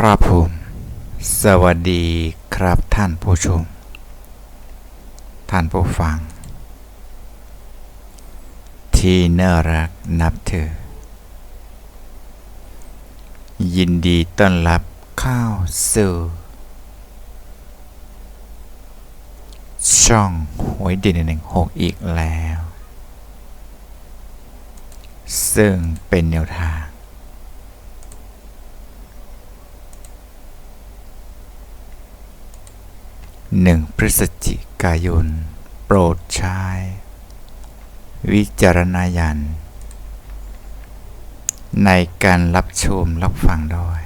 ครับผม สวัสดีครับท่านผู้ชม ท่านผู้ฟัง ที่น่ารักนับถือยินดีต้อนรับเข้าสู่ช่องหวยด่นหนึ่งหกอีกแล้ว ซึ่งเป็นแนวทาง หนึ่งพฤศจิกายน โปรดใช้ วิจารณญาณในการรับชมรับฟังด้วย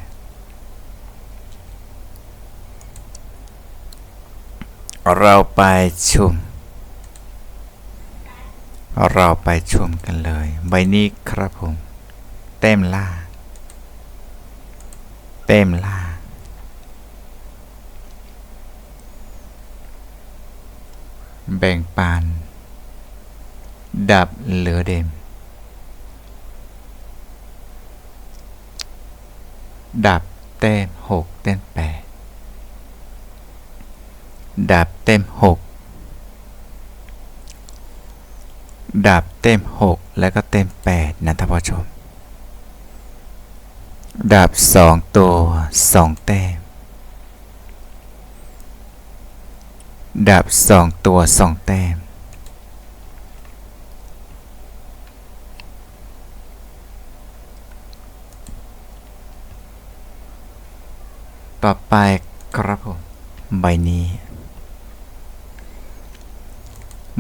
เราไปชม เราไปชมกันเลย ใบนี้ครับผม เต็มล่า เต็มล่าง แบ่งปันดับเหลือเดมดับเต็มหกเต็มแปดดับเต็มหกดับเต็มหกแล้วก็เต็มแปดนะท่านผู้ชม ดับสองตัวสองเต็ม ดับสองตัวสองแต้ม ต่อไปครับผม ใบนี้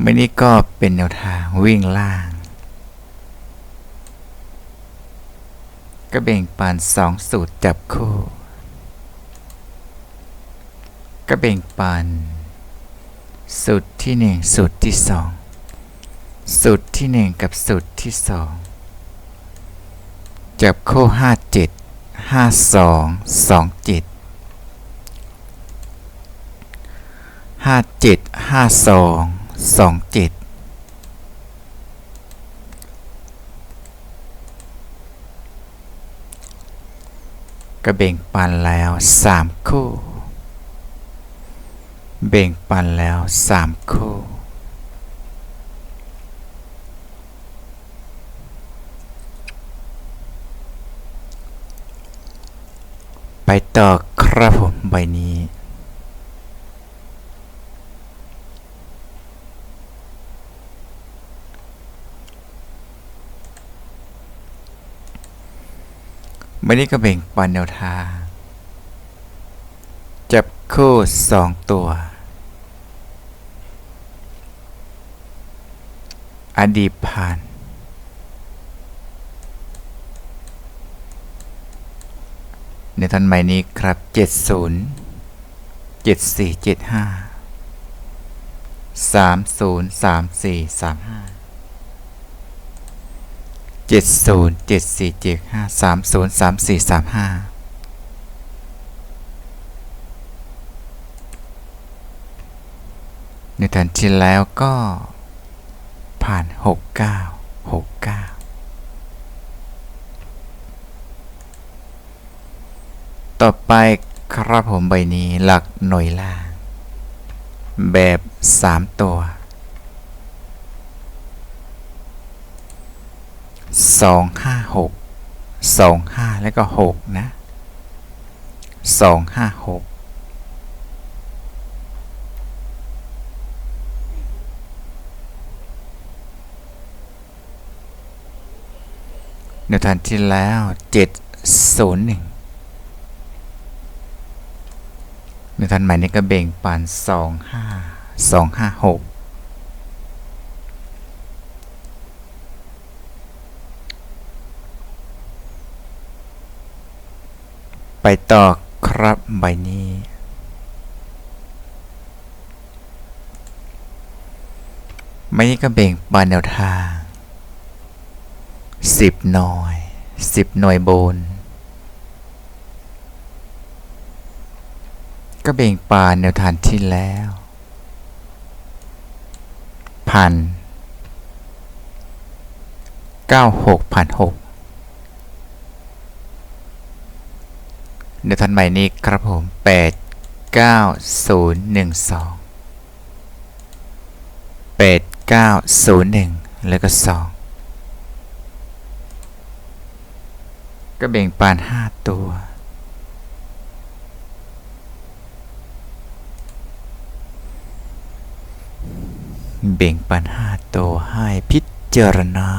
ใบนี้ก็เป็นแนวทางวิ่งล่าง ก็แบ่งปันสองสูตรจับคู่ ก็แบ่งปัน สูตรที่หนึ่งสูตรที่สองสูตรที่หนึ่งกับสูตรที่สองจับคู่ห้าเจ็ดห้าสองสองเจ็ดห้าเจ็ดห้าสองสองเจ็ดก็แบ่งปันแล้วสามคู่ เบ่งปันแล้วสามคู่ ไปต่อครับผมใบนี้ ใบนี้ก็เบ่งปันแนวทาง คู่สองตัว อดีตผ่าน ในทันใหม่นี้ครับ 70 74 75 30 34 35 70 7475 303435 ในทันที่แล้วก็ผ่าน 69 69ต่อไปครับผมใบนี้หลักหน่วยล่าง แบบ 3 ตัว 2 5 6 2 5 แล้วก็ 6 นะ 2 5 6ในทันที่แล้ว 701ในทันใหม่นี้ก็เบ่งปัน 25 256 ไปต่อครับใบนี้ใบนี้ก็เบ่งปันแนวทาง สิบหน่อยสิบหน่อยบน ก็เบ่งปานแนวทานที่แล้ว พันเก้าหกพันหกเดี๋ยวทันใหม่นี้ครับผม 8 9 0 1 2 8 9 0 1 แล้วก็ 2 ก็แบ่งปานห้าตัวแบ่งปันห้าตัวให้พิจารณา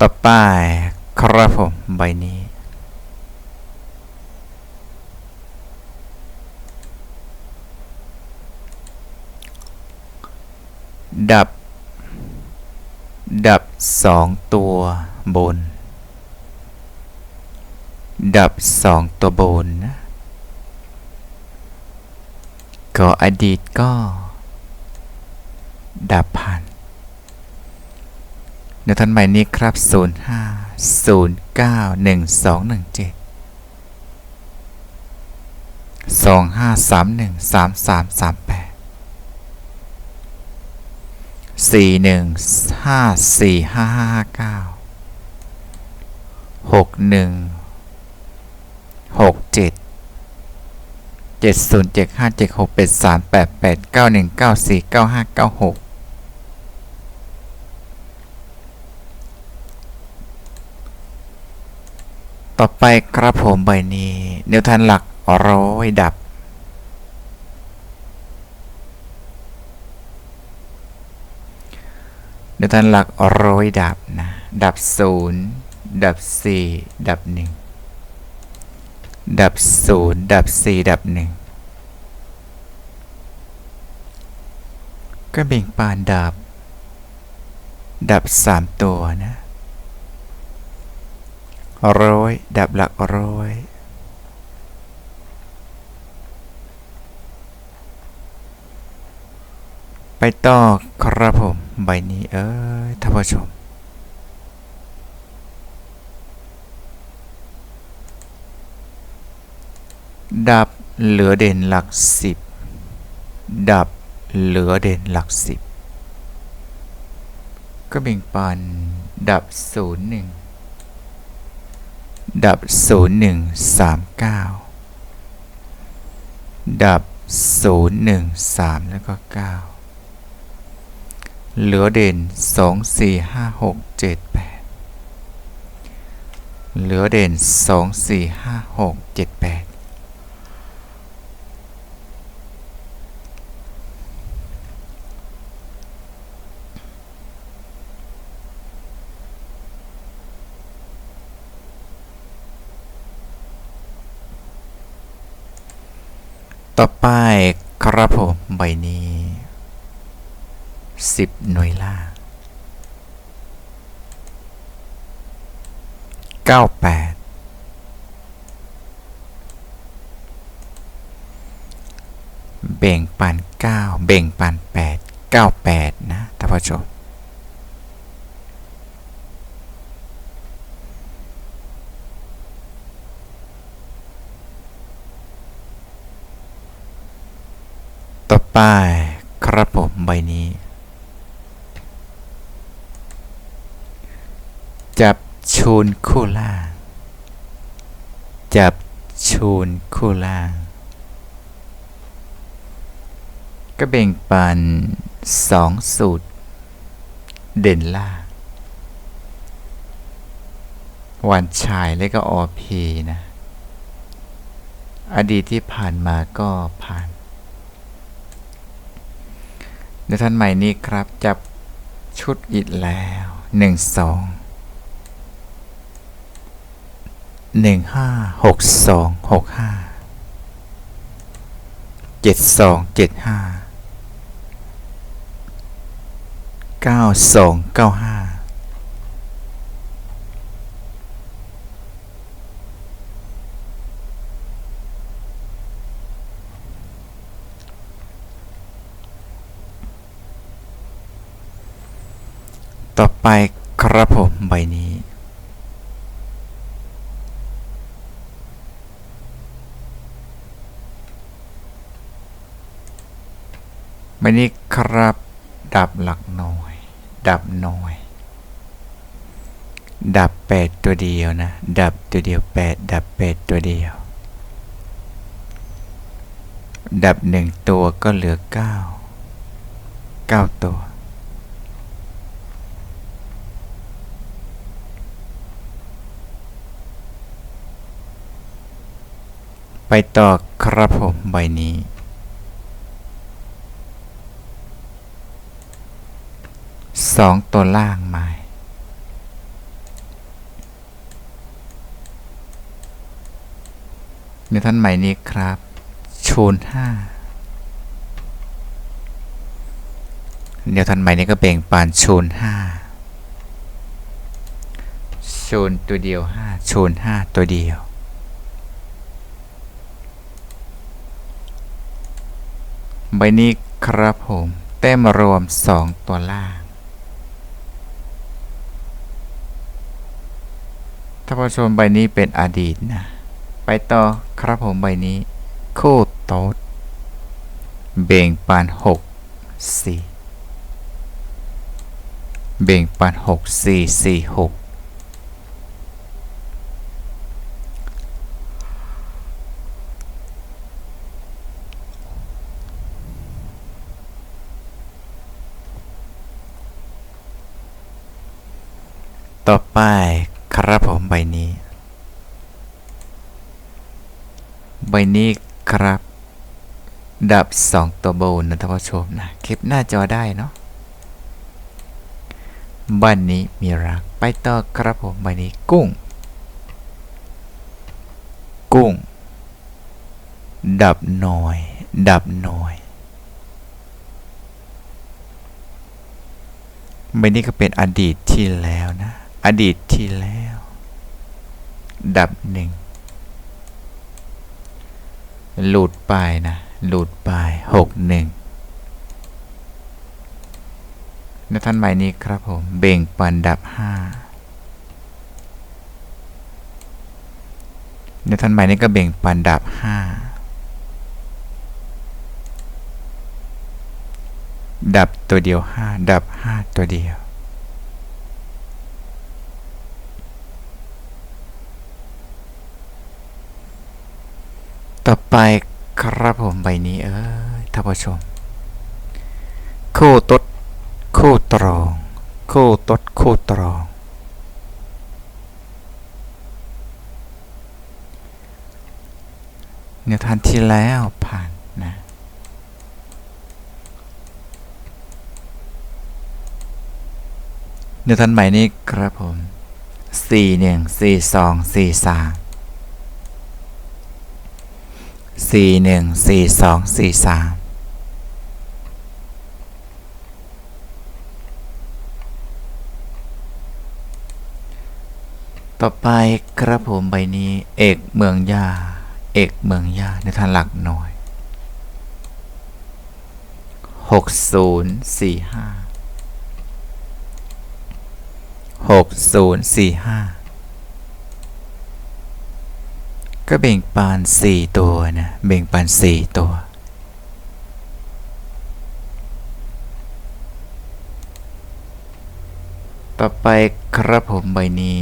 ต่อไปครับผมใบนี้ ดับ ดับ สองตัวบน ดับสองตัวบนนะก็อดีตก็ ดับผ่านในทันใหม่นี้ครับ 0 5 0 9 1 2 1 7 2 5 3 1 3 3 3 8 4 1 5 4 5 5 9 6 1หกเจ็ดเจ็ดศูนย์เจ็ดห้าเจ็ดหกแปดสามแปดแปดเก้าหนึ่งเก้าสี่เก้าห้าเก้าหกต่อไปครับผมใบนี้เนิวทันหลักร้อยดับ เนิวทันหลักร้อยดับนะ ดับศูนย์ดับสี่ดับหนึ่งดับศูนย์ดับสี่ดับหนึ่งก็เบ่งปานดับ ดับสามตัวนะร้อยดับหลักร้อย ไปต่อครับผม ใบนี้เอ้ยท่านผู้ชม ดับเหลือเด่นหลักสิบดับเหลือเด่นหลักสิบก็เบ่งปันดับศูนย์หนึ่งดับศูนย์หนึ่งสามเก้าดับศูนย์หนึ่งสามแล้วก็เก้า เหลือเด่นสองสี่ห้าหกเจ็ดแปดเหลือเด่นสองสี่ห้าหกเจ็ดแปดต่อไปครับผมใบนี้ สิบหน่วยล่างเก้าแปดเบ่งปันเก้าเบ่งปันแปดเก้าแปดนะท่านผู้ชมต่อไปครับผมใบนี้ จับ ชูนคู่ล่า จับชูนคู่ล่า ก็แบ่งปันสองสูตร เด่นล่า วันชายและก็อพีนะ อดีตที่ผ่านมาก็ผ่านในท่านใหม่นี้ครับจับชุดอีกแล้วหนึ่งสอง หนึ่งห้าหกสองหกห้าเจ็ดสองเจ็ดห้าเก้าสองเก้าห้าต่อไปครับผมใบนี้ ใบนี้ครับ ดับหลักหน่วย ดับหน่วย ดับแปดตัวเดียวนะ ดับตัวเดียวแปดดับแปดตัวเดียว ดับหนึ่งตัวก็เหลือเก้าเก้าตัวไปต่อครับผมใบนี้ สองตัวล่างมาในท่านใหม่นี้ครับชูนห้าเดี๋ยวท่านใหม่นี้ก็เบ่งปานชูนห้าชูนตัวเดียวห้าชูนห้าตัวเดียว ใบนี้ครับผม แต้มรวมสองตัวล่าง ถ้าผู้ชมใบนี้เป็นอดีตนะ ไปต่อครับผมใบนี้ โคตรโต๊ดเบ่งปานหกสี่เบ่งปานหกสี่สี่หกต่อไปครับผมใบนี้ ใบนี้ครับ ดับสองตัวโบนนะท่านผู้ชมนะ คลิปหน้าจอได้เนาะบ้านนี้มีรัก ไปต่อครับผมใบนี้กุ้ง กุ้ง ดับหน่อย ดับหน่อยใบนี้ก็เป็นอดีตที่แล้วนะ อดีตที่แล้ว ดับหนึ่ง หลุดไปนะ หลุดไปหกหนึ่งในท่านใหม่นี้ครับผม เบ่งปันดับห้าในท่านใหม่นี้ก็เบ่งปันดับห้าดับตัวเดียวห้าดับห้าตัวเดียว ต่อไปครับผมใบนี้เออท่านผู้ชม คู่ตดคู่ตรอง คู่ตดคู่ตรอง เนื้อทานที่แล้วผ่านนะเนื้อทานใหม่นี้ครับผมสี่หนึ่งสี่สอง สี่หนึ่งสี่สองสี่สามต่อไปครับผมใบนี้เอกเมืองยาเอกเมืองยาในทางหลักหน่อยหกศูนย์สี่ห้าหกศูนย์สี่ห้า ก็เบ่งปานสี่ตัวนะเบ่งปานสี่ตัว ต่อไปครับผมใบนี้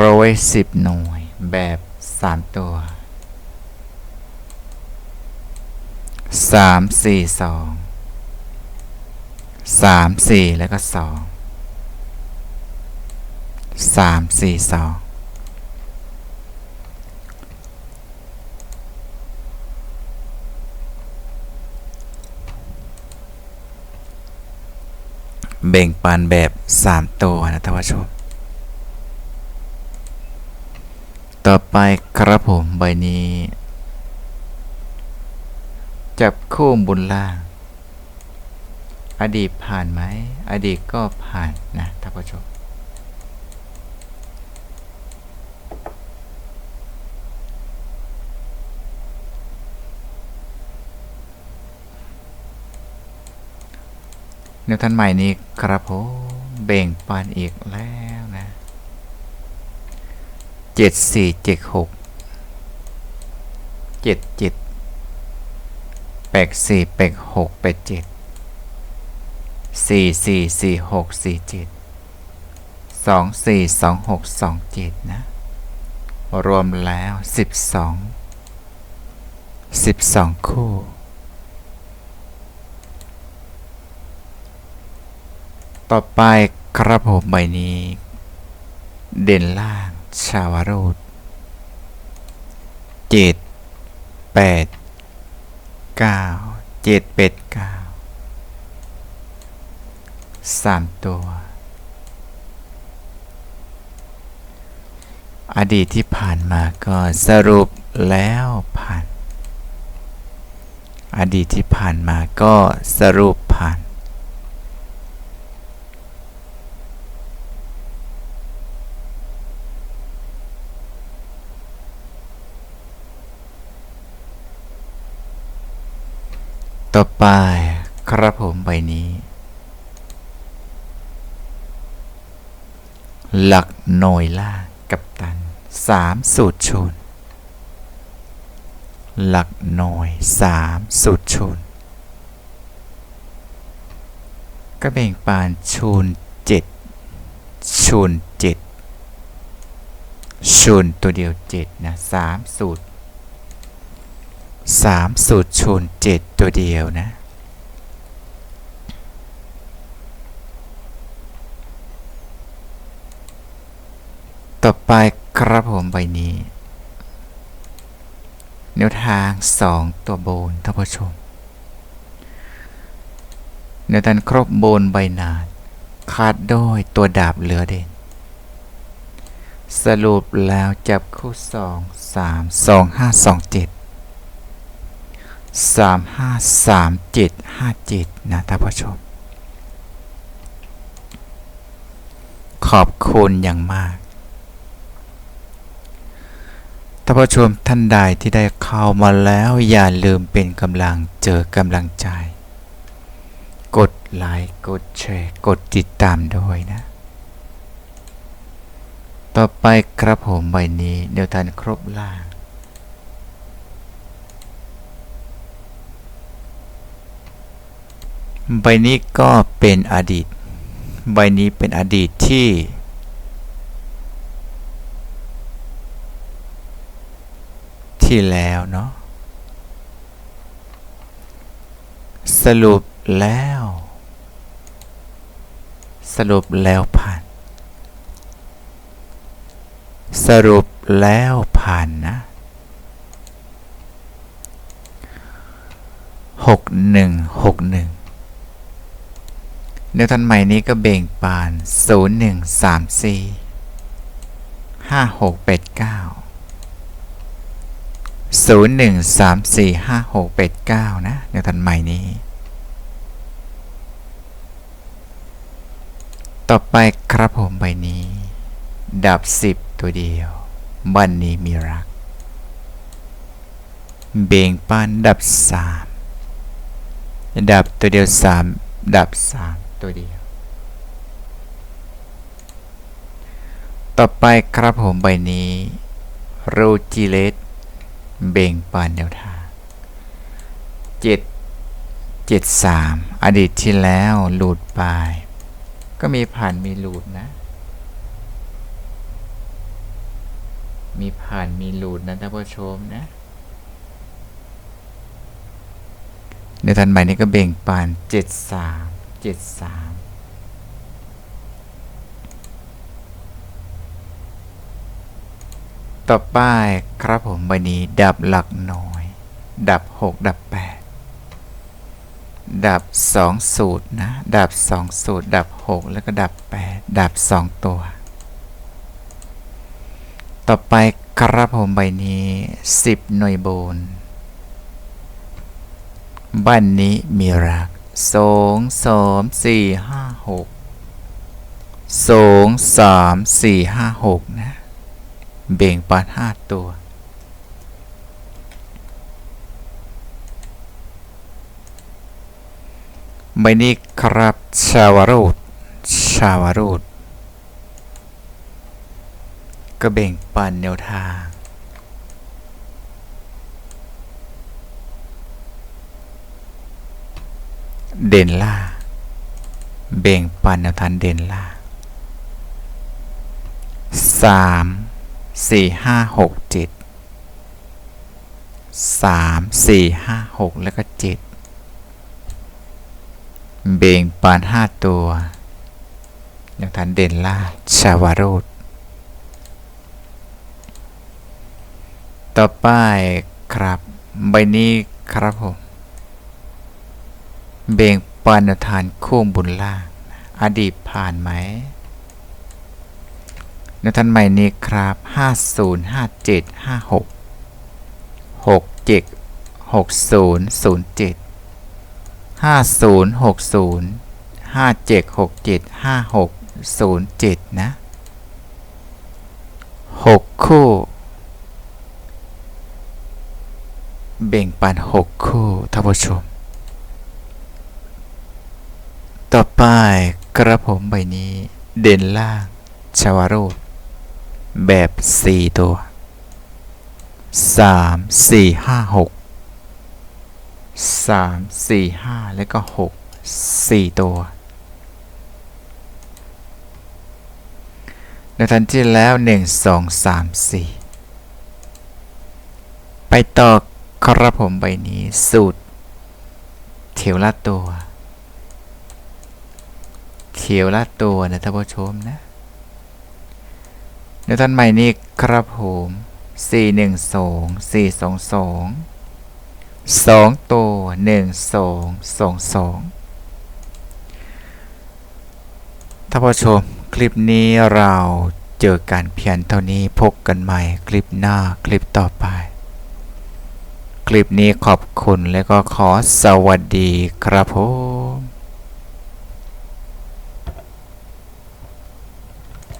ร้อยสิบหน่วยแบบสามตัวสามสี่สองสามสี่แล้วก็สองสามสี่สอง เบ่งปันแบบสามตัวนะท่านผู้ชม ต่อไปครับผมใบนี้ จับคู่บนล่าง อดีตผ่านไหม อดีตก็ผ่านนะท่านผู้ชม นวท่านใหม่นี้ครับผมเบ่งปานอีกแล้วนะเจ็ดสี่เจ็ดหกเจ็ดเจ็ดแปดสี่แปดหกแปดเจ็ดสี่สี่สี่หกสี่เจ็ดสองสี่สองหกสองเจ็ดนะ รวมแล้วสิบสองสิบสองคู่ ต่อไปครับผมใบนี้ เด่นล่าง ชาวโรดเจ็ดแปดเก้าเจ็ดเป็ดเก้าสามตัว อดีตที่ผ่านมาก็สรุปแล้วผ่าน อดีตที่ผ่านมาก็สรุปผ่าน ต่อไปครับผมใบนี้ หลักหน่วยล่างกับตันสามสูตรชน หลักหน่วยสามสูตรชน ก็แบ่งปานชูนเจ็ดชูนเจ็ดชูนตัวเดียวเจ็ดนะสามสูตร สามสูตรชูนเจ็ดตัวเดียวนะ ต่อไปครับผมใบนี้แนวทางสองตัวโบนท่านผู้ชมแนวทางครบโบนใบนาดคาดด้วยตัวดาบเหลือเด่น สรุปแล้วจับคู่สองสาม สองห้ามห้าสามเจ็ดห้าเจ็ดนะท่านผู้ชม ขอบคุณอย่างมากท่านผู้ชมท่านใดที่ได้เข้ามาแล้วอย่าลืมเป็นกำลังเจอกำลังใจ กดไลค์กดแชร์กดติดตามด้วยนะ ต่อไปครับผมใบนี้เดี๋ยวทันครบล่าง ใบนี้ก็เป็นอดีต ใบนี้เป็นอดีตที่ ที่แล้วเนาะ สรุปแล้ว สรุปแล้วผ่าน สรุปแล้วผ่านนะหกหนึ่งหกหนึ่ง นวทันใหม่นี้ก็เบ่งปานศูนย์หนึ่งสามสี่ห้าหกแปดเก้าศูนย์หนึ่งสามสี่ห้าหกแปดเก้านะแนวทันใหม่นี้ ต่อไปครับผมใบนี้ ดับสิบตัวเดียว บันนี้มีรัก เบ่งปานดับสามดับตัวเดียวสามดับสาม ตัวเดียว ต่อไปครับผมใบนี้รูจิเลตเบ่งปานแนวทางเจ็ดเจ็ดสามอดีตที่แล้วหลุดไป ก็มีผ่านมีหลุดนะ มีผ่านมีหลุดนะท่านผู้ชมนะในทันใหม่นี้ก็เบ่งปานเจ็ดสาม เจ็ดสามต่อไปครับผมใบนี้ดับหลักหน้อยดับหกดับแปดดับสองสูตรนะ ดับสองสูตร ดับหกแล้วก็ดับแปดดับสองตัว ต่อไปครับผมใบนี้สิบหน่วยโบนบ้านนี้มีรัก สองสามสี่ห้าหกสองสามสี่ห้าหกนะ เบ่งปานห้าตัว ใบนี้ครับชาวโรดชาวโรดก็เบ่งปันแนวทาง เด่นล่าเบ่งปันแนวทางเด่นล่าสามสี่ห้าหกเจ็ดสามสี่ห้าหกแล้วก็เจ็ดเบ่งปานห้าตัวอย่างทันเด่นล่าชาวาโรดต่อไปครับ ใบนี้ครับผม เบ่งปานทานค้งบุญล่าอดีตผ่านไหมนวทานใหม่นี้ครับ 50 57 56 67 60 07 50 60 57 67 56 07 นะ 6 คู่ เบ่งปัน 6 คู่ท่านผู้ชม ต่อไปกระผมใบนี้เด่นล่างชาวโรดแบบ 4 ตัว 3 4 5 6 3 4 5 แล้วก็ 6 4 ตัว ในทันที่แล้ว 1 2 3 4 ไปต่อครับผมใบนี้สูตรเถวละตัว ขียวละตัวนะท่านผู้ชมนะในท่านใหม่นี้ครับผม4 1 2 4 2 2 2 ตัว 1 2 2 2ท่านผู้ชม คลิปนี้เราเจอกันเพียงเท่านี้พบกันใหม่คลิปหน้าคลิปต่อไป คลิปนี้ขอบคุณและก็ขอสวัสดีครับผม